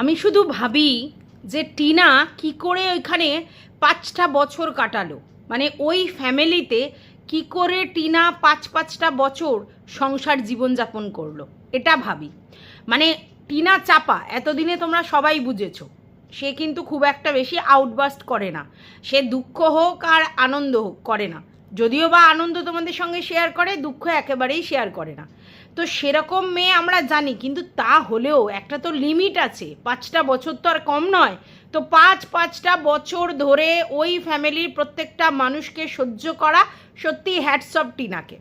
আমি শুধু ভাবি যে টিনা কি করে ওইখানে পাঁচটা বছর কাটালো। মানে ওই ফ্যামিলিতে কি করে টিনা পাঁচ পাঁচটা বছর সংসার জীবনযাপন করল, এটা ভাবি। মানে টিনা চাপা, এতদিনে তোমরা সবাই বুঝেছ। সে কিন্তু খুব একটা বেশি আউটবাস্ট করে না। সে দুঃখ হোক আর আনন্দ হোক, করে না। যদিও বা আনন্দ তোমাদের সঙ্গে শেয়ার করে, দুঃখ একেবারেই শেয়ার করে না। তো সেরকম মেয়ে আমরা জানি, কিন্তু তা হলেও একটা তো লিমিট আছে। পাঁচটা বছর তো আর কম নয়। তো পাঁচ, পাঁচটা বছর ধরে ওই ফ্যামিলির প্রত্যেকটা মানুষকে সহ্য করা সত্যি হ্যাটস অফ টিনাকে।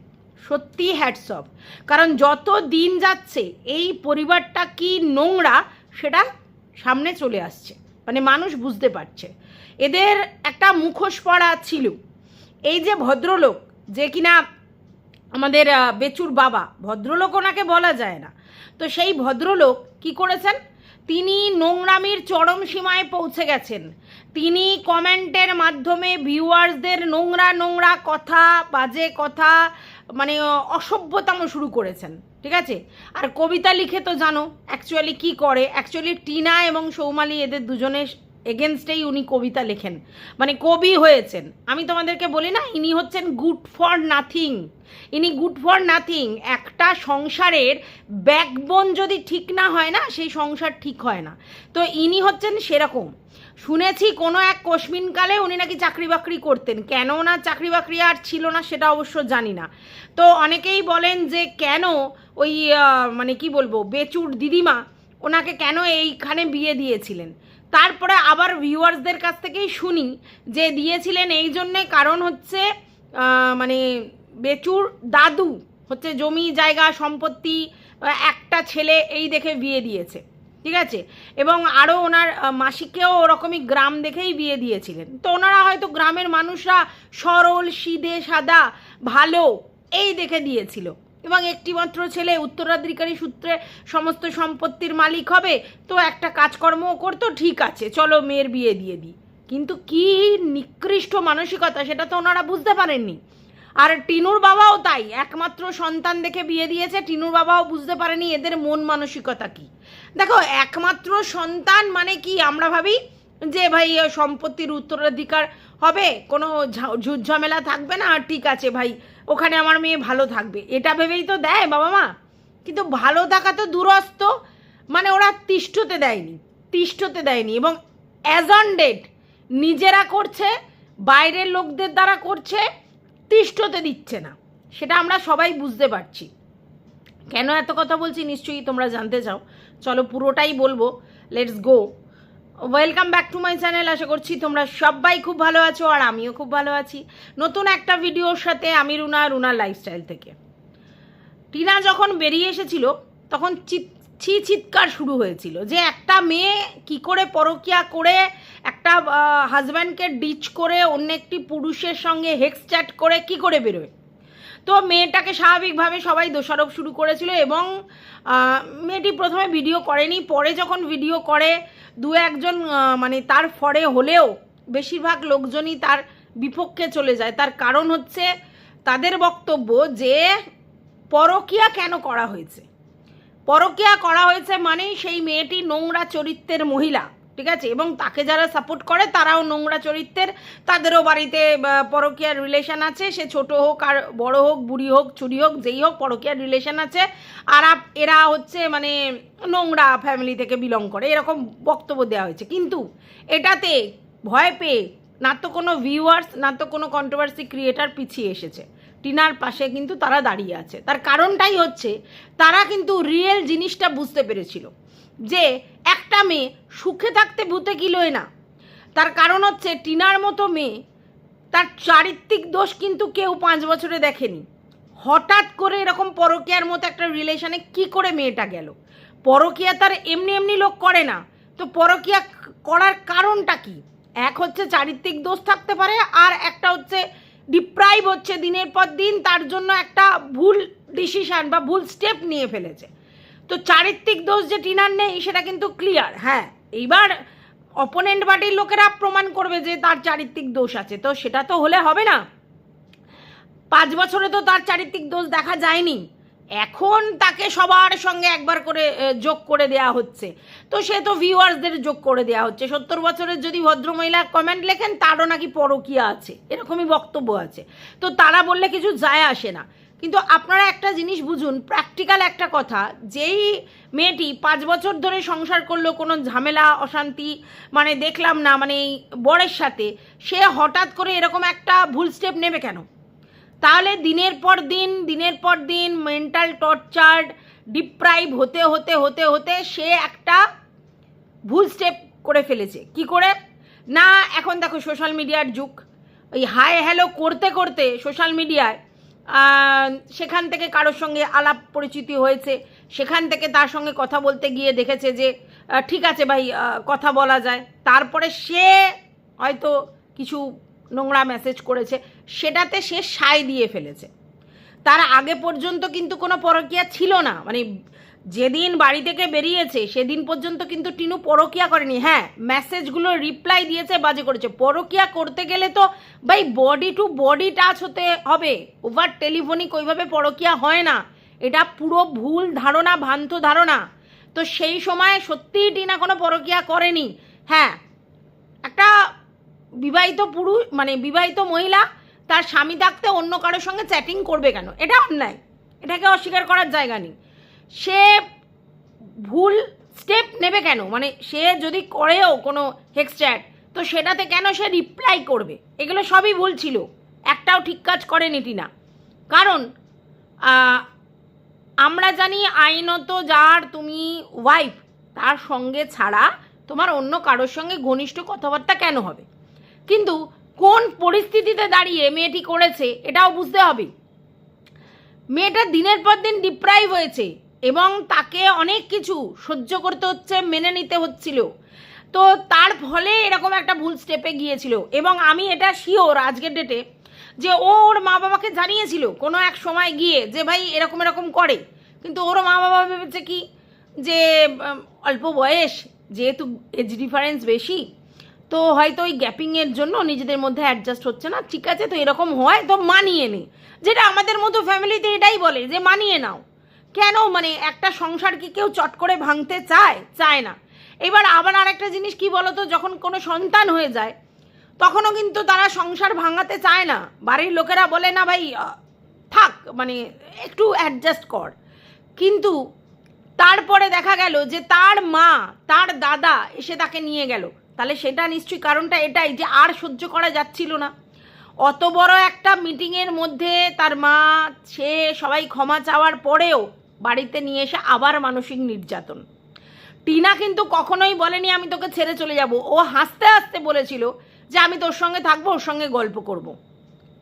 সত্যি হ্যাটস অফ কারণ যত দিন যাচ্ছে, এই পরিবারটা কি নোংরা সেটা সামনে চলে আসছে। মানে মানুষ বুঝতে পারছে। এদের একটা মুখোশ পড়া ছিল। এই যে ভদ্রলোক, যে কিনা আমাদের বেচুর বাবা। ভদ্রলোক ওনাকে বলা যায় না। তো সেই ভদ্রলোক কি করেছেন? তিনি নোংরামির চরম সীমায় পৌঁছে গেছেন। তিনি কমেন্টের মাধ্যমে ভিউয়ার্সদের নোংরা নোংরা কথা, বাজে কথা মানে অসভ্যতাম শুরু করেছেন। ঠিক আছে? আর কবিতা লিখে তো জানো অ্যাকচুয়ালি কি করে? অ্যাকচুয়ালি টিনা এবং সৌমালি এদের দুজনের এগেনস্টেই উনি কবিতা লেখেন। মানে কবি হয়েছেন। আমি তোমাদেরকে বলি না, ইনি হচ্ছেন গুড ফর নাথিং ইনি গুড ফর নাথিং একটা সংসারের ব্যাকবোন যদি ঠিক না হয় না, সেই সংসার ঠিক হয় না। তো ইনি হচ্ছেন সেরকম। শুনেছি কোনো এক কশ্মিনকালে উনি নাকি চাকরি বাকরি করতেন। কেন না চাকরি বাকরি আর ছিল না সেটা অবশ্য জানি না। তো অনেকেই বলেন যে কেন ওই মানে কি বলব, বেচুর দিদিমা ওনাকে কেন এইখানে বিয়ে দিয়েছিলেন? তারপরে আবার ভিউয়ার্সদের কাছ থেকেই শুনি যে দিয়েছিলেন এই জন্যে কারণ হচ্ছে মানে বেচুর দাদু হচ্ছে জমি, জায়গা, সম্পত্তি একটা ছেলে এই দেখে বিয়ে দিয়েছে, ঠিক আছে? এবং আরও ওনার মাসিকেও ওরকমই গ্রাম দেখেই বিয়ে দিয়েছিলেন। তো ওনারা হয়তো গ্রামের মানুষরা সরল, সিধে, সাদা, ভালো, এই দেখে দিয়েছিল। এবং একটিমাত্র ছেলে উত্তরাধিকারী সূত্রে সমস্ত সম্পত্তির মালিক হবে, তো একটা কাজকর্মও করতো, ঠিক আছে, চলো মেয়ের বিয়ে দিয়ে দিই। কিন্তু কি নিকৃষ্ট মানসিকতা, সেটা তো ওনারা বুঝতে পারেননি। আর টিনুর বাবাও তাই, একমাত্র সন্তান দেখে বিয়ে দিয়েছে, টিনুর বাবাও বুঝতে পারেনি এদের মন মানসিকতা কি। দেখো, একমাত্র সন্তান মানে কি, আমরা ভাবি যে ভাই, সম্পত্তির উত্তরাধিকার হবে, কোনো ঝা- ঝুট ঝামেলা থাকবে না আর ঠিক আছে ভাই। ওখানে আমার মেয়ে ভালো থাকবে। এটা ভেবেই তো দেয় বাবা মা। কিন্তু ভালো থাকা তো দূরস্থ মানে ওরা তিষ্ঠতে দেয়নি তিষ্ঠতে দেয়নি এবং অ্যাজ অন ডেট নিজেরা করছে, বাইরের লোকদের দ্বারা করছে, তিষ্ঠতে দিচ্ছে না। সেটা আমরা সবাই বুঝতে পারছি। কেন এত কথা বলছি নিশ্চয়ই তোমরা জানতে চাও। চলো পুরোটাই বলব। Let's go welcome back to my channel আশা করছি তোমরা সবাই খুব ভালো আছো আর আমিও খুব ভালো আছি। নতুন একটা ভিডিওর সাথে আমি রুনা রুনার লাইফস্টাইল থেকে। টিনা যখন বেরিয়ে এসেছিল, তখন ছি চিৎকার শুরু হয়েছিল যে একটা মেয়ে কি করে পরকিয়া করে একটা হাজব্যান্ডকে ডিচ করে অন্য একটি পুরুষের সঙ্গে হেক্স চ্যাট করে কি করে বেরোয়? তো মেয়েটাকে স্বাভাবিকভাবে সবাই দোষারোপ শুরু করেছিল এবং মেয়েটি প্রথমে ভিডিও করেনি, পরে যখন ভিডিও করে, দু একজন মানে তার ফরে হলেও বেশিরভাগ লোকজনই তার বিপক্ষে চলে যায়। তার কারণ হচ্ছে তাদের বক্তব্য যে পরকিয়া কেন করা হয়েছে? পরকিয়া করা হয়েছে মানেই সেই মেয়েটি নোংরা চরিত্রের মহিলা। ঠিক আছে? এবং তাকে যারা সাপোর্ট করে, তারাও নোংরা চরিত্রের। তাদেরও বাড়িতে পরকীয়ার রিলেশন আছে। সে ছোট হোক আর বড় হোক, বুড়ি হোক, চুরি হোক, যেই হোক, পরকীয়ার রিলেশন আছে। আর এরা হচ্ছে মানে নোংরা ফ্যামিলি থেকে বিলং করে। এরকম বক্তব্য দেওয়া হয়েছে। কিন্তু এটাতে ভয় পেয়ে না তো কোনো ভিউয়ার্স না তো কোনো কন্ট্রোভার্সি ক্রিয়েটার পিছিয়ে এসেছে। টিনার পাশে কিন্তু তারা দাঁড়িয়ে আছে। তার কারণটাই হচ্ছে, তারা কিন্তু রিয়েল জিনিসটা বুঝতে পেরেছিল। যে একটা মেয়ে সুখে থাকতে ভূতে কিলোয় না। তার কারণ হচ্ছে টিনার মতো মেয়ে, তার চারিত্রিক দোষ কিন্তু কেউ পাঁচ বছরে দেখেনি। হঠাৎ করে এরকম পরকীয়ার মতো একটা রিলেশনে কি করে মেয়েটা গেল? পরকীয়া তার এমনি এমনি লোক করে না। তো পরকীয়া করার কারণটা কি? এক হচ্ছে চারিত্রিক দোষ থাকতে পারে, আর একটা হচ্ছে ডিপ্রাইভ হচ্ছে দিনের পর দিন, তার জন্য একটা ভুল ডিসিশন বা ভুল স্টেপ নিয়ে ফেলেছে। তো চারিত্রিক দোষ যে টিনার নেই, সেটা কিন্তু ক্লিয়ার হ্যাঁ এইবার অপোনেন্ট পার্টির লোকেরা প্রমাণ করবে যে তার চারিত্রিক দোষ আছে। তো সেটা তো হলে হবে না। পাঁচ বছরে তো তার চারিত্রিক দোষ দেখা যায়নি। এখন তাকে সবার সঙ্গে একবার করে যোগ করে দেয়া হচ্ছে। তো সে তো ভিউয়ার্সদের যোগ করে দেয়া হচ্ছে। সত্তর বছরের যদি ভদ্রমহিলা কমেন্ট লেখেন, তারও নাকি পরকিয়া আছে। এরকমই বক্তব্য আছে। তো তারা বললে কিছু যায় আসে না। কিন্তু আপনারা একটা জিনিস বুঝুন প্র্যাকটিক্যাল একটা কথা, যেই মেয়েটি পাঁচ বছর ধরে সংসার করল, কোনো ঝামেলা, অশান্তি মানে দেখলাম না মানে এই বরের সাথে, সে হঠাৎ করে এরকম একটা ভুল স্টেপ নেবে কেন? তাহলে দিনের পর দিন, দিনের পর দিন মেন্টাল টর্চার্ড ডিপ্রাইভ হতে হতে হতে হতে সে একটা ভুল স্টেপ করে ফেলেছে। কি করে? না, এখন দেখো সোশ্যাল মিডিয়ার যুগ। ওই হাই হ্যালো করতে করতে সোশ্যাল মিডিয়ায় সেখান থেকে কারোর সঙ্গে আলাপ পরিচিতি হয়েছে। সেখান থেকে তার সঙ্গে কথা বলতে গিয়ে দেখেছে যে ঠিক আছে ভাই কথা বলা যায়। তারপরে সে হয়তো কিছু নোংরা মেসেজ করেছে। সেটাতে সে সায় দিয়ে ফেলেছে। তার আগে পর্যন্ত কিন্তু কোনো পরকিয়া ছিল না। মানে যেদিন বাড়ি থেকে বেরিয়েছে, সেদিন পর্যন্ত কিন্তু টিনু পরকিয়া করেনি। হ্যাঁ মেসেজগুলো রিপ্লাই দিয়েছে, বাজে করেছে। পরকিয়া করতে গেলে তো ভাই বডি টু বডি টাচ হতে হবে। ওভার টেলিফোনিক ওইভাবে পরকিয়া হয় না। এটা পুরো ভুল ধারণা, ভ্রান্ত ধারণা। তো সেই সময় সত্যিই টিনা কোনো পরকিয়া করেনি। হ্যাঁ একটা বিবাহিত পুরুষ মানে বিবাহিত মহিলা, তার স্বামী থাকতে অন্য কারোর সঙ্গে চ্যাটিং করবে কেন? এটা অন্যায়। এটাকে অস্বীকার করার জায়গা নেই। সে ভুল স্টেপ নেবে কেন? মানে সে যদি করেও কোনো হেক্স চ্যাট তো সেটাতে কেন সে রিপ্লাই করবে? এগুলো সবই ভুল ছিল। একটাও ঠিক কাজ করেনি টিনা। কারণ আমরা জানি আইনত যার তুমি ওয়াইফ তার সঙ্গে ছাড়া তোমার অন্য কারোর সঙ্গে ঘনিষ্ঠ কথাবার্তা কেন হবে? কিন্তু কোন পরিস্থিতিতে দাঁড়িয়ে মেয়েটি করেছে, এটাও বুঝতে হবে। মেয়েটা দিনের পর দিন ডিপ্রাইভ হয়েছে। এবং তাকে অনেক কিছু সহ্য করতে হচ্ছে, মেনে নিতে হচ্ছিল। তো তার ফলে এরকম একটা ভুল স্টেপে গিয়েছিল এবং আমি এটা শিওর আজকের ডেটে যে ও ওর মা বাবাকে জানিয়েছিল কোনো এক সময় গিয়ে যে, ভাই, এরকম এরকম করে। কিন্তু ওর মা বাবা ভেবেছে কি? যে অল্প বয়স, যেহেতু এজ ডিফারেন্স বেশি, তো হয়তো ওই গ্যাপিংয়ের জন্য নিজেদের মধ্যে অ্যাডজাস্ট হচ্ছে না। ঠিক আছে, তো এরকম হয়, তো মানিয়ে নে। যেটা আমাদের মতো ফ্যামিলিতে এটাই বলে যে, মানিয়ে নাও। কেন? মানে একটা সংসার কি কেউ চট করে ভাঙতে চায়? চায় না। এবার আবার আরেকটা জিনিস কি বলতো? যখন কোনো সন্তান হয়ে যায়, তখনও কিন্তু তারা সংসার ভাঙাতে চায় না। বাড়ির লোকেরা বলে, না ভাই থাক মানে একটু অ্যাডজাস্ট কর। কিন্তু তারপরে দেখা গেল যে তার মা, তার দাদা এসে তাকে নিয়ে গেল। তাহলে সেটা নিশ্চয়ই কারণটা এটাই যে আর সহ্য করা যাচ্ছিল না। অত বড় একটা মিটিংয়ের মধ্যে তার মা, সে সবাই ক্ষমা চাওয়ার পরেও বাড়িতে নিয়ে এসে আবার মানসিক নির্যাতন। টিনা কিন্তু কখনোই বলেনি, আমি তোকে ছেড়ে চলে যাব। ও হাসতে হাসতে বলেছিল যে, আমি তোর সঙ্গে থাকব, ওর সঙ্গে গল্প করব।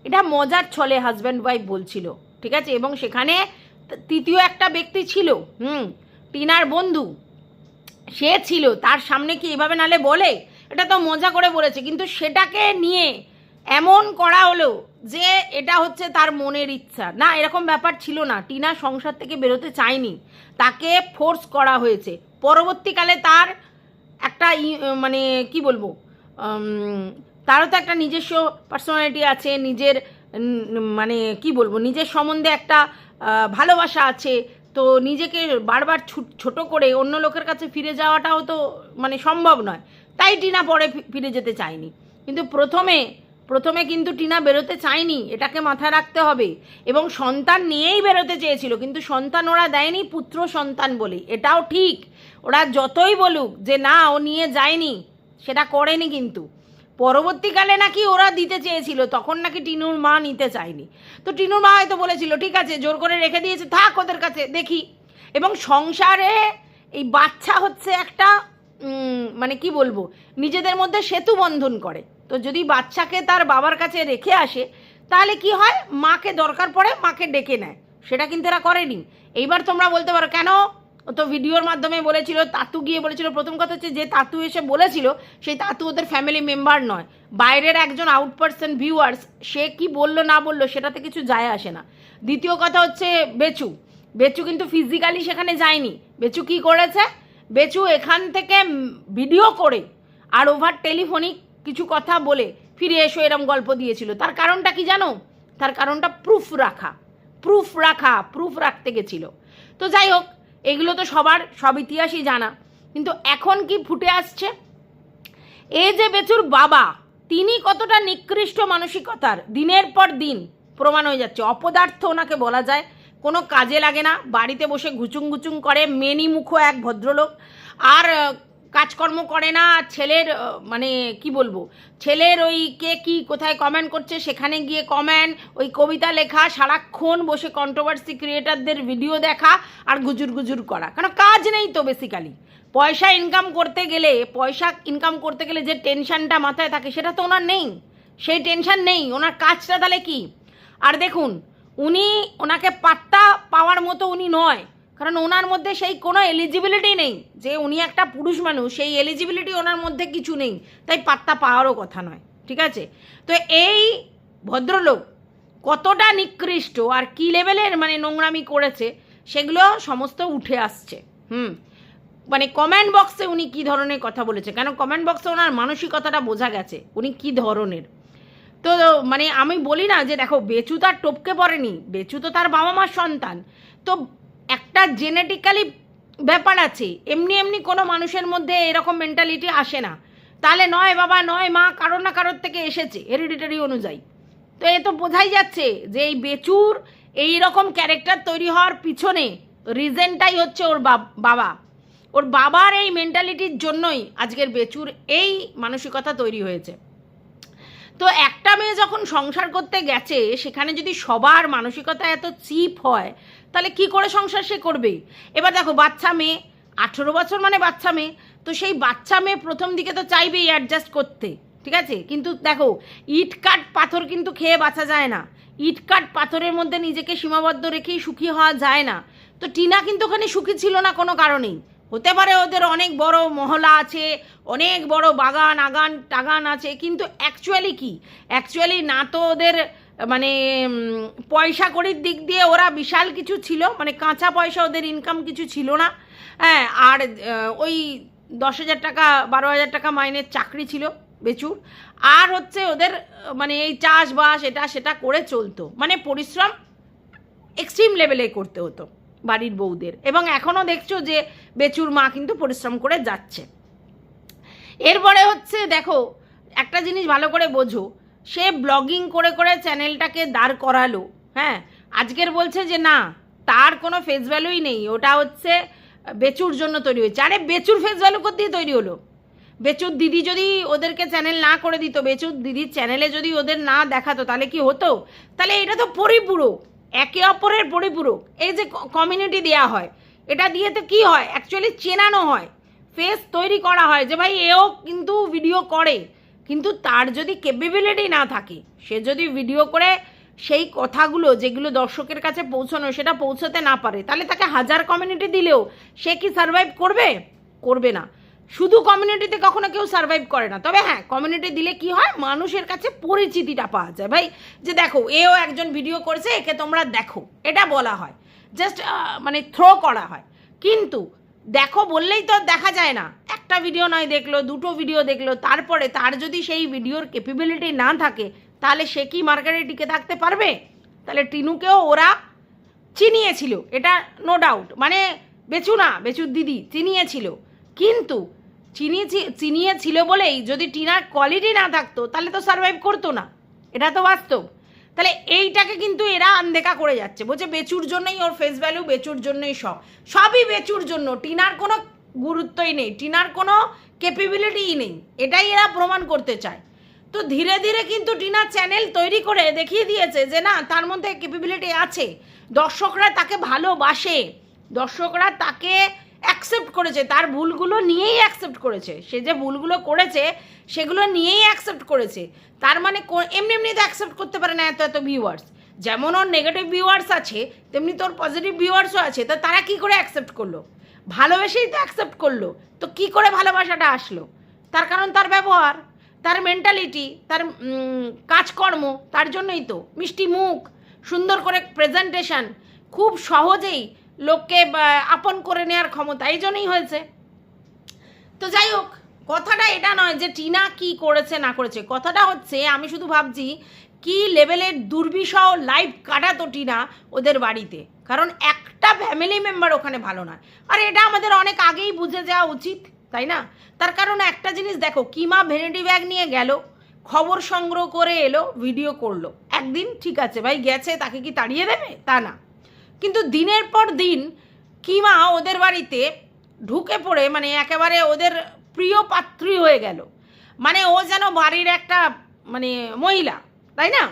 এটা মজার ছলে হাজব্যান্ড ওয়াইফ বলছিল, ঠিক আছে? এবং সেখানে তৃতীয় একটা ব্যক্তি ছিল, হুম, টিনার বন্ধু। সে ছিল, তার সামনে কি এভাবে নালে বলে? এটা তো মজা করে বলেছে, কিন্তু সেটাকে নিয়ে এমন করা হলো যে এটা হচ্ছে তার মনের ইচ্ছা। না, এরকম ব্যাপার ছিল না। টিনা সংসার থেকে বেরোতে চায়নি। তাকে ফোর্স করা হয়েছে। পরবর্তীকালে তার একটা মানে কি বলব তারও তো একটা নিজস্ব পার্সোনালিটি আছে, নিজের মানে কি বলব, নিজের সম্বন্ধে একটা ভালোবাসা আছে। তো নিজেকে বারবার ছুট- করে অন্য লোকের কাছে ফিরে যাওয়াটাও তো মানে সম্ভব নয়। তাই টিনা পরে ফিরে যেতে চায়নি। কিন্তু প্রথমে প্রথমে কিন্তু টিনা বেরোতে চায়নি, এটাকে মাথায় রাখতে হবে। এবং সন্তান নিয়েই বেরোতে চেয়েছিল, কিন্তু সন্তান ওরা দেয়নি, পুত্র সন্তান বলে এটাও ঠিক। ওরা যতই বলুক যে না, ও নিয়ে যায়নি, সেটা করেনি কিন্তু। পরবর্তীকালে নাকি ওরা দিতে চেয়েছিল, তখন নাকি টিনুর মা নিতে চায়নি। তো টিনুর মা হয়তো বলেছিল, ঠিক আছে, জোর করে রেখে দিয়েছে, থাক ওদের কাছে, দেখি। এবং সংসারে এই বাচ্চা হচ্ছে একটা মানে কি বলব, নিজেদের মধ্যে সেতু বন্ধন করে। তো যদি বাচ্চাকে তার বাবার কাছে রেখে আসে, তাহলে কি হয়? মাকে দরকার পড়ে মাকে ডেকে নেয়। সেটা কিন্তু এরা করেনি। এইবার তোমরা বলতে পারো, কেন? তো ভিডিওর মাধ্যমে বলেছিল, তাতু গিয়ে বলেছিল। প্রথম কথা হচ্ছে যে তাতু এসে বলেছিল, সেই তাতু ওদের ফ্যামিলি মেম্বার নয়। বাইরের একজন আউট পার্সন ভিউয়ার্স সে কি বলল, না বলল, সেটাতে কিছু যায় আসে না। দ্বিতীয় কথা হচ্ছে বেচু। বেচু কিন্তু ফিজিক্যালি সেখানে যায়নি। বেচু কি করেছে? বেচু এখান থেকে ভিডিও করে, আর ওভার টেলিফোনিক কিছু কথা বলে ফিরে এসো, এরম গল্প দিয়েছিল। তার কারণটা কি জানো? তার কারণটা প্রুফ রাখা। প্রুফ রাখা প্রুফ রাখতে গেছিল। তো যাই হোক, এগুলো তো সবার, সব ইতিহাসই জানা। কিন্তু এখন কি ফুটে আসছে? এই যে বেচুর বাবা, তিনি কতটা নিকৃষ্ট মানসিকতার। দিনের পর দিন প্রমাণ হয়ে যাচ্ছে। অপদার্থ ওনাকে বলা যায়। কোনো কাজে লাগে না। বাড়িতে বসে ঘুচুং ঘুচুং করে মেনি মুখো এক ভদ্রলোক। আর কাজকর্ম করে না, ছেলের মানে কি বলব, ছেলের ওই কে কি কোথায় কমেন্ট করছে সেখানে গিয়ে কমেন্ট ওই কবিতা লেখা, সারাক্ষণ বসে কন্ট্রোভার্সি ক্রিয়েটারদের ভিডিও দেখা আর গুজুর গুজুর করা। কারণ কাজ নেই তো বেসিক্যালি পয়সা ইনকাম করতে গেলে, পয়সা ইনকাম করতে গেলে যে টেনশনটা মাথায় থাকে সেটা তো ওনার নেই। সেই টেনশন নেই, ওনার কাজটা তাহলে কি? আর দেখুন, উনি ওনাকে পাত্তা পাওয়ার মতো উনি নয়। কারণ ওনার মধ্যে সেই কোনো এলিজিবিলিটি নেই। যে উনি একটা পুরুষ মানুষ, সেই এলিজিবিলিটি ওনার মধ্যে কিছু নেই। তাই পাত্তা পাওয়ারও কথা নয়, ঠিক আছে? তো এই ভদ্রলোক কতটা নিকৃষ্ট আর কি লেভেলের মানে নোংরামি করেছে, সেগুলো সমস্ত উঠে আসছে, হুম? মানে কমেন্ট বক্সে উনি কি ধরনের কথা বলেছে? কেন কমেন্ট বক্সে ওনার মানসিকতাটা বোঝা গেছে, উনি কি ধরনের? তো মানে আমি বলি না যে দেখো, বেচু তার টপকে পড়েনি, বেচু তো তার বাবা মার সন্তান। তো একটা জেনেটিক্যালি ব্যাপার আছে। এমনি এমনি কোনো মানুষের মধ্যে এরকম মেন্টালিটি আসে না। তাহলে নয় বাবা, নয় মা কারোর না কারোর থেকে এসেছে হেরিডিটারি অনুযায়ী। তো এ তো বোঝাই যাচ্ছে যে এই বেচুর এই রকম ক্যারেক্টার তৈরি হওয়ার পিছনে রিজেনটাই হচ্ছে ওর বাব- বাবা। ওর বাবার এই মেন্টালিটির জন্যই আজকের বেচুর এই মানসিকতা তৈরি হয়েছে। তো একটা মেয়ে যখন সংসার করতে গেছে, সেখানে যদি সবার মানসিকতা এত চিপ হয় তাহলে কি করে সংসার সে করবে? এবার দেখো, বাচ্চা মেয়ে, আঠেরো বছর মানে বাচ্চা মেয়ে, তো সেই বাচ্চা মেয়ে প্রথম দিকে তো চাইবেই অ্যাডজাস্ট করতে, ঠিক আছে? কিন্তু দেখো, ইট কাট পাথর কিন্তু খেয়ে বাঁচা যায় না। ইট কাট পাথরের মধ্যে নিজেকে সীমাবদ্ধ রেখেই সুখী হওয়া যায় না। তো টিনা কিন্তু ওখানে সুখী ছিল না কোনো কারণেই। হতে পারে ওদের অনেক বড় মহলা আছে, অনেক বড় বাগান, আগান, টাগান আছে, কিন্তু অ্যাকচুয়ালি কি? অ্যাকচুয়ালি না তো ওদের মানে পয়সা কড়ির দিক দিয়ে ওরা বিশাল কিছু ছিল মানে কাঁচা পয়সা ওদের ইনকাম কিছু ছিল না। হ্যাঁ আর ওই দশ হাজার টাকা, বারো হাজার টাকা মাইনের চাকরি ছিল বেচুর। আর হচ্ছে ওদের মানে এই চাষবাস, এটা সেটা করে চলতো। মানে পরিশ্রম এক্সট্রিম লেভেলে করতে হতো বাড়ির বউদের। এবং এখনও দেখছ যে বেচুর মা কিন্তু পরিশ্রম করে যাচ্ছে। এরপরে হচ্ছে দেখো, একটা জিনিস ভালো করে বোঝো সে ব্লগিং করে করে চ্যানেলটাকে দাঁড় করালো হ্যাঁ? আজকের বলছে যে না, তার কোনো ফেস ভ্যালুই নেই, ওটা হচ্ছে বেচুর জন্য তৈরি হয়েছে। আরে বেচুর ফেস ভ্যালু দিয়ে তৈরি হলো? বেচুর দিদি যদি ওদেরকে চ্যানেল না করে দিত, বেচুর দিদির চ্যানেলে যদি ওদের না দেখাতো, তাহলে কি হতো? তাহলে এটা তো পরিপূরক, একে অপরের পরিপূরক। এই যে কমিউনিটি দেওয়া হয়, এটা দিয়ে তো কী হয়? অ্যাকচুয়ালি চেনানো হয়। ফেস তৈরি করা হয় যে ভাই, এও কিন্তু ভিডিও করে। কিন্তু তার যদি ক্যাপেবিলিটি না থাকে, সে যদি ভিডিও করে সেই কথাগুলো যেগুলো দর্শকের কাছে পৌঁছানো, সেটা পৌঁছাতে না পারে, তাহলে তাকে হাজার কমিউনিটি দিলেও সে কি সার্ভাইভ করবে? করবে না। শুধু কমিউনিটিতে কখনো কেউ সার্ভাইভ করে না। তবে হ্যাঁ কমিউনিটি দিলে কি হয়? মানুষের কাছে পরিচিতিটা পাওয়া যায়। ভাই, যে দেখো, এও একজন ভিডিও করেছে, একে তোমরা দেখো। এটা বলা হয়। জাস্ট মানে থ্রো করা হয়। কিন্তু দেখো, বললেই তো দেখা যায় না। একটা ভিডিও নয় দেখল, দুটো ভিডিও দেখল, তারপরে তার যদি সেই ভিডিওর ক্যাপেবিলিটি না থাকে, তাহলে সে কি মার্কেটে টিকে থাকতে পারবে? তাহলে টিনুকেও ওরা চিনিয়েছিল, এটা নো ডাউট মানে বেচু না বেচুর দিদি চিনিয়েছিল। কিন্তু চিনিয়েছি, চিনিয়েছিল বলেই যদি টিনার কোয়ালিটি না থাকতো, তাহলে তো সার্ভাইভ করতো না। এটা তো বাস্তব। তাহলে এইটাকে কিন্তু এরা আনদেখা করে যাচ্ছে। বলছে বেচুর জন্যই ওর ফেস ভ্যালু বেচুর জন্যই সব। সবই বেচুর জন্য, টিনার কোনো গুরুত্বই নেই, টিনার কোনো ক্যাপেবিলিটিই নেই। এটাই এরা প্রমাণ করতে চায়। তো ধীরে ধীরে কিন্তু টিনা চ্যানেল তৈরি করে দেখিয়ে দিয়েছে যে না, তার মধ্যে ক্যাপেবিলিটি আছে। দর্শকরা তাকে ভালোবাসে। দর্শকরা তাকে অ্যাকসেপ্ট করেছে, তার ভুলগুলো নিয়েই অ্যাকসেপ্ট করেছে। সে যে ভুলগুলো করেছে, সেগুলো নিয়েই অ্যাকসেপ্ট করেছে। তার মানে এমনি এমনি তো অ্যাকসেপ্ট করতে পারে না এত এত ভিউয়ার্স যেমন ওর নেগেটিভ ভিউয়ার্স আছে, তেমনি তোর পজিটিভ ভিউয়ার্সও আছে, তো তারা কি করে অ্যাকসেপ্ট করল? ভালোবেসেই তো অ্যাকসেপ্ট করল। তো কি করে ভালোবাসাটা আসলো? তার কারণ তার ব্যবহার, তার মেন্টালিটি তার কাজকর্ম, তার জন্যই তো। মিষ্টি মুখ, সুন্দর করে প্রেজেন্টেশন খুব সহজেই লোককে আপন করে নেওয়ার ক্ষমতা, এই জন্যই হয়েছে। তো যাই হোক, কথাটা এটা নয় যে টিনা কি করেছে, না করেছে। কথাটা হচ্ছে, আমি শুধু ভাবছি, কি লেভেলের দুর্বিষহ লাইফ কাটাতো টিনা ওদের বাড়িতে? কারণ একটা ফ্যামিলি মেম্বার ওখানে ভালো নয়। আর এটা আমাদের অনেক আগেই বুঝে যাওয়া উচিত, তাই না? তার কারণ একটা জিনিস দেখো, কিমা ভেনিটি ব্যাগ নিয়ে গেল, খবর সংগ্রহ করে এলো ভিডিও করল। একদিন ঠিক আছে, ভাই গেছে, তাকে কি তাড়িয়ে দেবে? তা না। কিন্তু দিনের পর দিন কিমা ওদের বাড়িতে ঢুকে পড়ে মানে একেবারে ওদের প্রিয় পাত্রী হয়ে গেল। মানে ও যেন বাড়ির একটা মানে মহিলা, তাই না?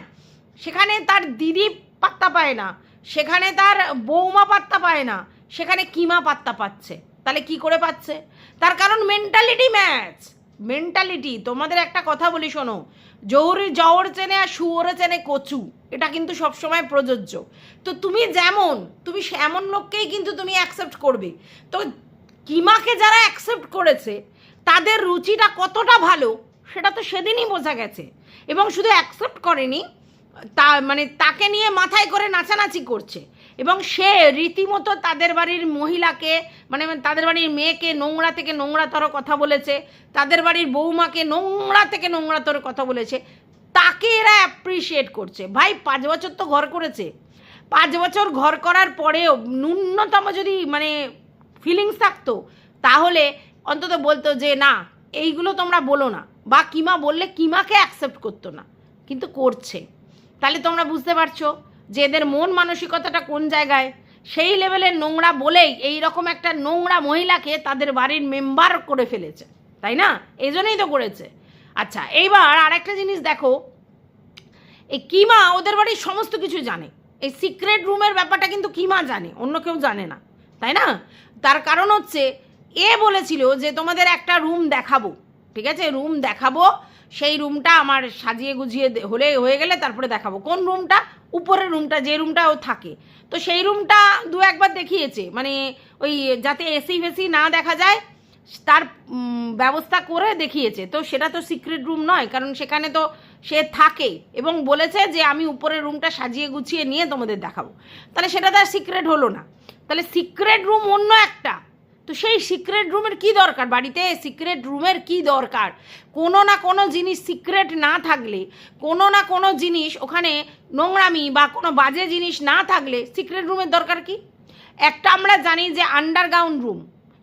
সেখানে তার দিদি পাত্তা পায় না, সেখানে তার বৌমা পাত্তা পায় না, সেখানে কিমা পাত্তা পাচ্ছে। তাহলে কি করে পাচ্ছে? তার কারণ মেন্টালিটি ম্যাচ মেন্টালিটি তোমাদের একটা কথা বলি শোনো জৌরি জওর চেনে আর শুয়োরে চেনে কচু। এটা কিন্তু সবসময় প্রযোজ্য। তো তুমি যেমন, তুমি এমন লোককেই কিন্তু তুমি অ্যাকসেপ্ট করবে। তো কিমাকে যারা অ্যাকসেপ্ট করেছে, তাদের রুচিটা কতটা ভালো, সেটা তো সেদিনই বোঝা গেছে। এবং শুধু অ্যাকসেপ্ট করেনি, তা মানে তাকে নিয়ে মাথায় করে নাচানাচি করছে। এবং সে রীতিমতো তাদের বাড়ির মহিলাকে মানে তাদের বাড়ির মেয়েকে নোংরা থেকে নোংরাতর কথা বলেছে, তাদের বাড়ির বৌমাকে নোংরা থেকে নোংরাতর কথা বলেছে তাকে এরা অ্যাপ্রিসিয়েট করছে। ভাই, পাঁচ বছর তো ঘর করেছে। পাঁচ বছর ঘর করার পরেও ন্যূনতম যদি মানে ফিলিংস থাকতো, তাহলে অন্তত বলতো যে, না, এইগুলো তোমরা বলো না। বা কিমা বললে, কিমাকে অ্যাকসেপ্ট করতো না, কিন্তু করছে। তাহলে তোমরা বুঝতে পারছ যে এদের মন মানসিকতাটা কোন জায়গায়? সেই লেভেলের নোংরা বলেই এই রকম একটা নোংরা মহিলাকে তাদের বাড়ির মেম্বার করে ফেলেছে। তাই না? এই জন্যই তো করেছে। আচ্ছা এইবার আরেকটা জিনিস দেখো। এই কিমা ওদের বাড়ির সমস্ত কিছু জানে। এই সিক্রেট রুমের ব্যাপারটা কিন্তু কিমা জানে, অন্য কেউ জানে না, তাই না? তার কারণ হচ্ছে, এ বলেছিল যে তোমাদের একটা রুম দেখাবো, ঠিক আছে? রুম দেখাবো, সেই রুমটা আমার সাজিয়ে গুজিয়ে হলে হয়ে গেলে তারপরে দেখাবো। কোন রুমটা? উপরের রুমটা, যে রুমটা ও থাকে। তো সেই রুমটা দু একবার দেখিয়েছে মানে ওই যাতে এসি ফেসি না দেখা যায় তার ব্যবস্থা করে দেখিয়েছে। তো সেটা তো সিক্রেট রুম নয়, কারণ সেখানে তো সে থাকে এবং বলেছে যে আমি উপরের রুমটা সাজিয়ে গুছিয়ে নিয়ে তোমাদের দেখাবো। তাহলে সেটা তার সিক্রেট হলো না। তাহলে সিক্রেট রুম অন্য একটা। তো সেই সিক্রেট রুমের কি দরকার? বাড়িতে সিক্রেট রুমের কি দরকার? কোনো না কোনো জিনিস সিক্রেট না থাকলে, কোনো না কোনো জিনিস ওখানে নোংরামি বা কোনো বাজে জিনিস না থাকলে সিক্রেট রুমের দরকার কি? একটা আমরা জানি যে আন্ডারগ্রাউন্ড রুম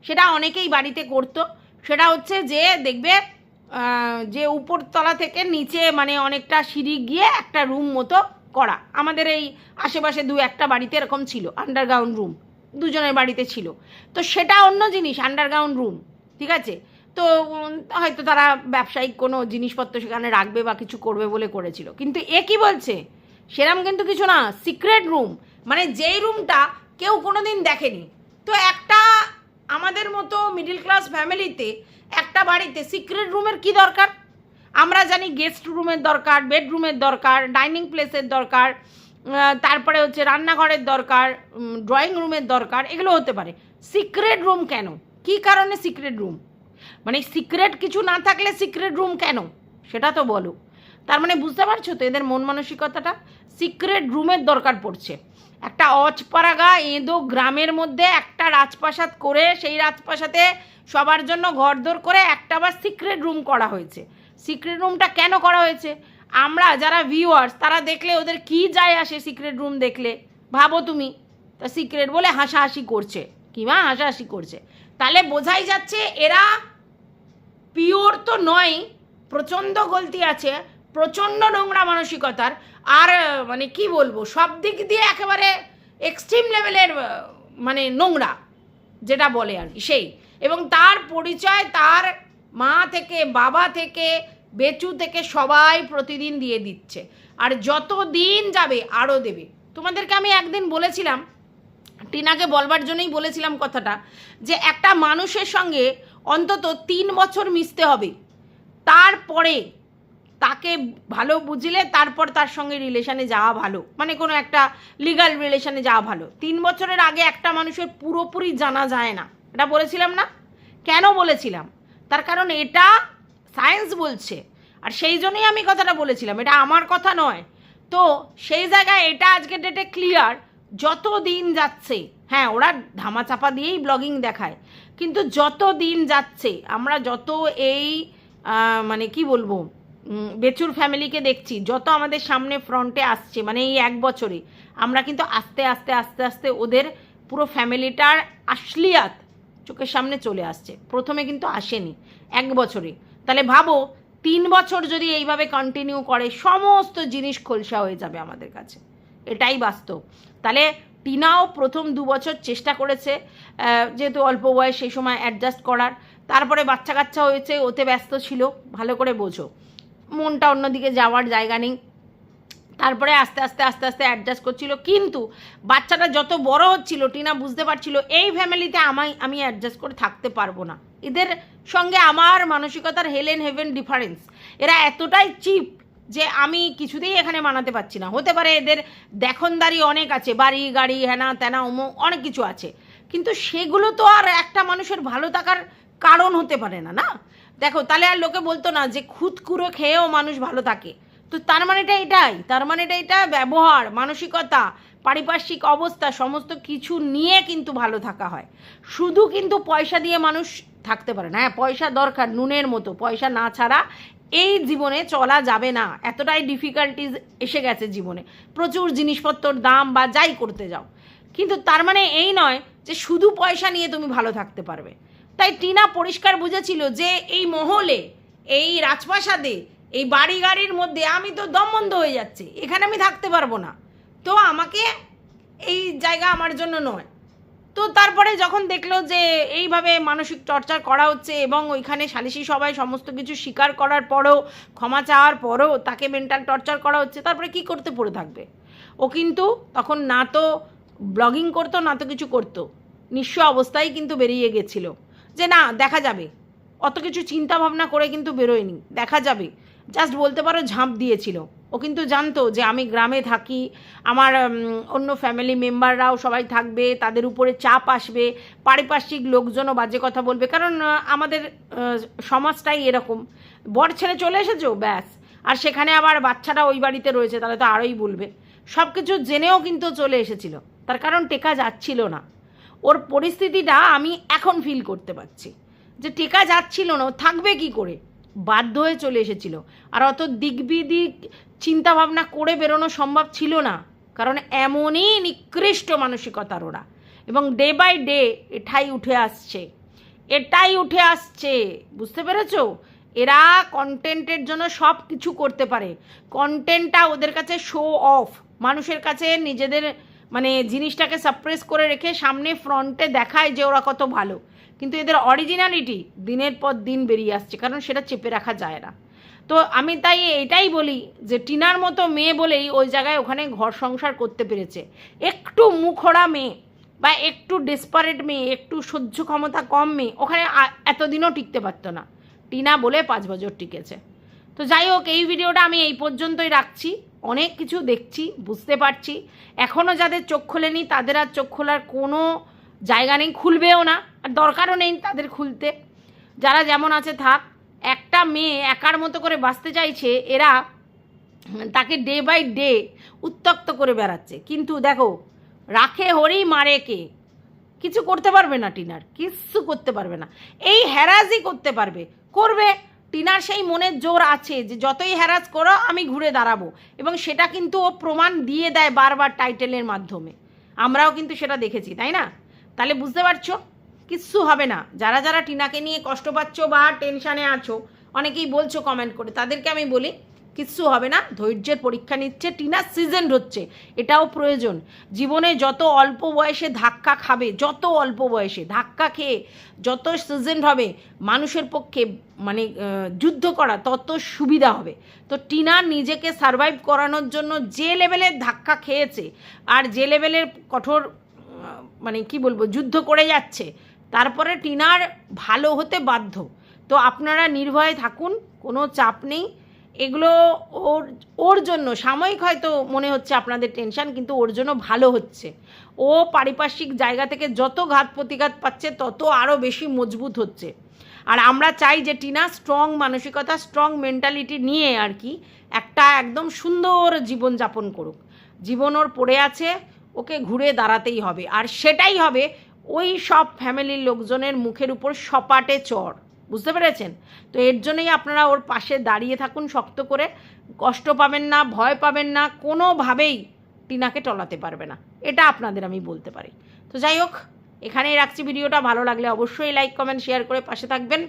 সেটা অনেকেই বাড়িতে করতো। সেটা হচ্ছে যে, দেখবে যে উপরতলা থেকে নিচে মানে অনেকটা সিঁড়ি গিয়ে একটা রুম মতো করা। আমাদের এই আশেপাশে দু একটা বাড়িতে এরকম ছিল আন্ডারগ্রাউন্ড রুম দুজনের বাড়িতে ছিল। তো সেটা অন্য জিনিস আন্ডারগ্রাউন্ড রুম ঠিক আছে? তো হয়তো তারা ব্যবসায়িক কোনো জিনিসপত্র সেখানে রাখবে বা কিছু করবে বলে করেছিল। কিন্তু এ কি বলছে? সেরম কিন্তু কিছু না সিক্রেট রুম মানে যেই রুমটা কেউ কোনো দিন দেখেনি। তো একটা আমাদের মতো মিডিল ক্লাস ফ্যামিলিতে একটা বাড়িতে সিক্রেট রুমের কি দরকার? আমরা জানি গেস্ট রুমের দরকার বেডরুমের দরকার ডাইনিং প্লেসের দরকার তারপরে হচ্ছে রান্নাঘরের দরকার ড্রয়িং রুমের দরকার, এগুলো হতে পারে। সিক্রেট রুম কেন? কি কারণে সিক্রেট রুম মানে সিক্রেট কিছু না থাকলে সিক্রেট রুম কেন? সেটা তো বলো। তার মানে বুঝতে পারছ তো এদের মন মানসিকতাটা? সিক্রেট রুমের দরকার পড়ছে। একটা অজপাড়াগা এঁদো গ্রামের মধ্যে একটা রাজপ্রাসাদ করে সেই রাজপ্রাসাদে সবার জন্য ঘরদোর করে একটা আবার সিক্রেট রুম করা হয়েছে। সিক্রেট রুমটা কেন করা হয়েছে? আমরা যারা ভিউয়ার্স তারা দেখলে ওদের কি যায় আসে সিক্রেট রুম দেখলে? ভাবো তুমি। তা সিক্রেট বলে হাসাহাসি করছে। কিংবা হাসাহাসি করছে। তাহলে বোঝাই যাচ্ছে এরা পিওর তো নয়, প্রচণ্ড গলতি আছে প্রচণ্ড নোংরা মানসিকতার, আর মানে কি বলব, সব দিক দিয়ে একেবারে এক্সট্রিম লেভেলের মানে নোংরা, যেটা বলে আর কি, সেই। এবং তার পরিচয় তার মা থেকে, বাবা থেকে, বেচু থেকে সবাই প্রতিদিন দিয়ে দিচ্ছে। আর যত দিন যাবে, আরও দেবে। তোমাদেরকে আমি একদিন বলেছিলাম, টিনাকে বলবার জন্যই বলেছিলাম কথাটা, যে একটা মানুষের সঙ্গে অন্তত তিন বছর মিশতে হবে। তারপরে তাকে ভালো বুঝলে তারপর তার সঙ্গে রিলেশনে যাওয়া ভালো। মানে কোনো একটা লিগাল রিলেশনে যাওয়া ভালো। তিন বছরের আগে একটা মানুষের পুরোপুরি জানা যায় না। এটা বলেছিলাম না? কেন বলেছিলাম? তার কারণ এটা সায়েন্স বলছে। আর সেই জন্যই আমি কথাটা বলেছিলাম। এটা আমার কথা নয়। তো সেই জায়গায় এটা আজকে ডেটে ক্লিয়ার যত দিন যাচ্ছে হ্যাঁ ওরা ধামাচাপা দিয়েই ব্লগিং দেখায়। কিন্তু যত দিন যাচ্ছে, আমরা যত এই মানে কি বলব? বেচুর ফ্যামিলিকে দেখছি, যত আমাদের সামনে ফ্রন্টে আসছে মানে এই এক বছরে, আমরা কিন্তু আস্তে আস্তে আস্তে আস্তে ওদের পুরো ফ্যামিলিটার আসলিয়াত চোখের সামনে চলে আসছে, প্রথমে কিন্তু আসেনি, এক বছরে। তাহলে ভাবো, তিন বছর যদি এইভাবে কন্টিনিউ করে, সমস্ত জিনিস খোলসা হয়ে যাবে আমাদের কাছে, এটাই বাস্তব। তাহলে টিনাও প্রথম দু বছর চেষ্টা করেছে যেহেতু অল্প বয়স, সেই সময় অ্যাডজাস্ট করার, তারপরে বাচ্চা কাচ্চা হয়েছে, ওতে ব্যস্ত ছিল, ভালো করে বোঝো। মনটা অন্যদিকে যাওয়ার জায়গা নেই। তারপরে আস্তে আস্তে আস্তে আস্তে অ্যাডজাস্ট করছিল। কিন্তু বাচ্চাটা যত বড় হচ্ছিল, টিনা বুঝতে পারছিল, এই ফ্যামিলিতে আমায়, আমি অ্যাডজাস্ট করে থাকতে পারব না। এদের সঙ্গে আমার মানসিকতার হেলেন হেভেন ডিফারেন্স এরা এতটাই চিপ যে আমি কিছুতেই এখানে মানাতে পারছি না। হতে পারে এদের দেখনদারি অনেক আছে, বাড়ি, গাড়ি হ্যানা ত্যানা অমুক অনেক কিছু আছে। কিন্তু সেগুলো তো আর একটা মানুষের ভালো থাকার কারণ হতে পারে না না? দেখো, তাহলে আর লোকে বলতো না যে খুদকুড়ো খেয়েও মানুষ ভালো থাকে। তো তার মানেটা এটাই, তার মানেটা এটা ব্যবহার, মানসিকতা, পারিপার্শ্বিক অবস্থা, সমস্ত কিছু নিয়ে কিন্তু ভালো থাকা হয়। শুধু কিন্তু পয়সা দিয়ে মানুষ থাকতে পারে না। হ্যাঁ পয়সা দরকার, নুনের মতো, পয়সা না ছাড়া এই জীবনে চলা যাবে না। এতটাই ডিফিকাল্টিজ এসে গেছে জীবনে। প্রচুর জিনিসপত্রর দাম বা যাই করতে যাও। কিন্তু তার মানে এই নয় যে শুধু পয়সা নিয়ে তুমি ভালো থাকতে পারবে। তাই টিনা পরিষ্কার বুঝেছিল যে এই মহলে, এই রাজপ্রাসাদে, এই বাড়ি গাড়ির মধ্যে আমি তো দম বন্ধ হয়ে যাচ্ছে। এখানে আমি থাকতে পারব না। তো আমাকে এই জায়গা আমার জন্য নয়। তো তারপরে যখন দেখল যে এইভাবে মানসিক টর্চার করা হচ্ছে এবং ওইখানে সালিশি সবাই সমস্ত কিছু স্বীকার করার পরও, ক্ষমা চাওয়ার পরও তাকে মেন্টাল টর্চার করা হচ্ছে, তারপরে কি করতে পড়ে থাকবে? ও কিন্তু তখন না তো ব্লগিং করতো, না তো কিছু করতো। নিঃস্ব অবস্থায় কিন্তু বেরিয়ে গেছিল। যে না, দেখা যাবে। অত কিছু চিন্তা ভাবনা করে কিন্তু বেরোয়নি, দেখা যাবে। জাস্ট বলতে পারো, ঝাঁপ দিয়েছিল। ও কিন্তু জানতো যে আমি গ্রামে থাকি, আমার অন্য ফ্যামিলি মেম্বাররাও সবাই থাকবে, তাদের উপরে চাপ আসবে, পারিপার্শ্বিক লোকজনও বাজে কথা বলবে। কারণ আমাদের সমাজটাই এরকম। বর ছেড়ে চলে এসেছ? ব্যাস। আর সেখানে আবার বাচ্চাটা ওই বাড়িতে রয়েছে, তাহলে তো আরোই বলবে। সব কিছু জেনেও কিন্তু চলে এসেছিল। তার কারণ টেকা যাচ্ছিল না। ওর পরিস্থিতিটা আমি এখন ফিল করতে পারছি। যে টেকা যাচ্ছিল না থাকবে কি করে? বাধ্য হয়ে চলে এসেছিল। আর অত দিকবিদিক চিন্তা ভাবনা করে বেরোনো সম্ভব ছিল না। কারণ এমনই নিকৃষ্ট মানসিকতার ওরা। এবং ডে বাই ডে এটাই উঠে আসছে। এটাই উঠে আসছে। বুঝতে পেরেছ? এরা কন্টেন্টের জন্য সব কিছু করতে পারে। কন্টেন্টটা ওদের কাছে শো অফ মানুষের কাছে নিজেদের মানে জিনিসটাকে সাপ্রেস করে রেখে সামনে ফ্রন্টে দেখায় যে ওরা কত ভালো। কিন্তু এদের অরিজিনালিটি দিনের পর দিন বেরিয়ে আসছে, কারণ সেটা চেপে রাখা যায় না। তো আমি তাই এটাই বলি যে টিনার মতো মেয়ে বলেই ওই জায়গায় ওখানে ঘর সংসার করতে পেরেছে। একটু মুখরা মেয়ে বা একটু ডেসপারেট মেয়ে, একটু সহ্য ক্ষমতা কম মেয়ে, ওখানে এতদিনও টিকতে পারতো না। টিনা বলে পাঁচ বছর টিকেছে। তো যাই হোক, এই ভিডিওটা আমি এই পর্যন্তই রাখছি। অনেক কিছু দেখছি, বুঝতে পারছি। এখনও যাদের চোখ খোলেনি, তাদের আর চোখ খোলার কোনো জায়গা নেই, খুলবেও না। আর দরকারও নেই তাদের খুলতে। যারা যেমন আছে, থাক। একটা মেয়ে একার মতো করে বাঁচতে চাইছে, এরা তাকে ডে বাই ডে উত্তক্ত করে বেড়াচ্ছে। কিন্তু দেখো, রাখে হরেই মারে কে? কিছু করতে পারবে না টিনার কিচ্ছু করতে পারবে না। এই হ্যারাসই করতে পারবে। করবে। টিনার সেই মনের জোর আছে যে যতই হ্যারাস করো, আমি ঘুরে দাঁড়াবো। এবং সেটা কিন্তু ও প্রমাণ দিয়ে দেয় বারবার টাইটেলের মাধ্যমে। আমরাও কিন্তু সেটা দেখেছি, তাই না? তাহলে বুঝতে পারছ? কিচ্ছু হবে না। যারা যারা টিনাকে নিয়ে কষ্ট পাচ্ছ বা টেনশানে আছো, অনেকেই বলছো কমেন্ট করে। তাদেরকে আমি বলি কিচ্ছু হবে না। ধৈর্যের পরীক্ষা নিচ্ছে টিনার সিজন হচ্ছে এটাও প্রয়োজন। জীবনে যত অল্প বয়সে ধাক্কা খাবে, যত অল্প বয়সে ধাক্কা খেয়ে যত সিজন হবে, মানুষের পক্ষে মানে যুদ্ধ করা তত সুবিধা হবে। তো টিনা নিজেকে সারভাইভ করানোর জন্য যে লেভেলের ধাক্কা খেয়েছে আর যে লেভেলের কঠোর মানে কি বলব, যুদ্ধ করে যাচ্ছে, তারপরে টিনার ভালো হতে বাধ্য। তো আপনারা নির্ভয়ে থাকুন, কোনো চাপ নেই। এগুলো ওর ওর জন্য, সাময়িক হয়তো মনে হচ্ছে আপনাদের টেনশন কিন্তু ওর জন্য ভালো হচ্ছে। ও পারিপার্শ্বিক জায়গা থেকে যত ঘাত প্রতিঘাত পাচ্ছে, তত আরও বেশি মজবুত হচ্ছে। আর আমরা চাই যে টিনা স্ট্রং মানসিকতা স্ট্রং মেন্টালিটি নিয়ে আর কি একটা একদম সুন্দর জীবনযাপন করুক। জীবন ওর পড়ে আছে, ওকে ঘুরে দাঁড়াতেই হবে। আর সেটাই হবে ওই সব ফ্যামিলির লোকজনের মুখের উপর সপাটে চড় বুঝতে পেরেছেন? তো এর জন্যই আপনারা ওর পাশে দাঁড়িয়ে থাকুন শক্ত করে। কষ্ট পাবেন না, ভয় পাবেন না, কোনোভাবেই টিনাকে টলাতে পারবে না। এটা আপনাদের আমি বলতে পারি। তো যাই হোক, এখানেই রাখছি ভিডিওটা। ভালো লাগলে অবশ্যই লাইক কমেন্ট শেয়ার করে পাশে থাকবেন।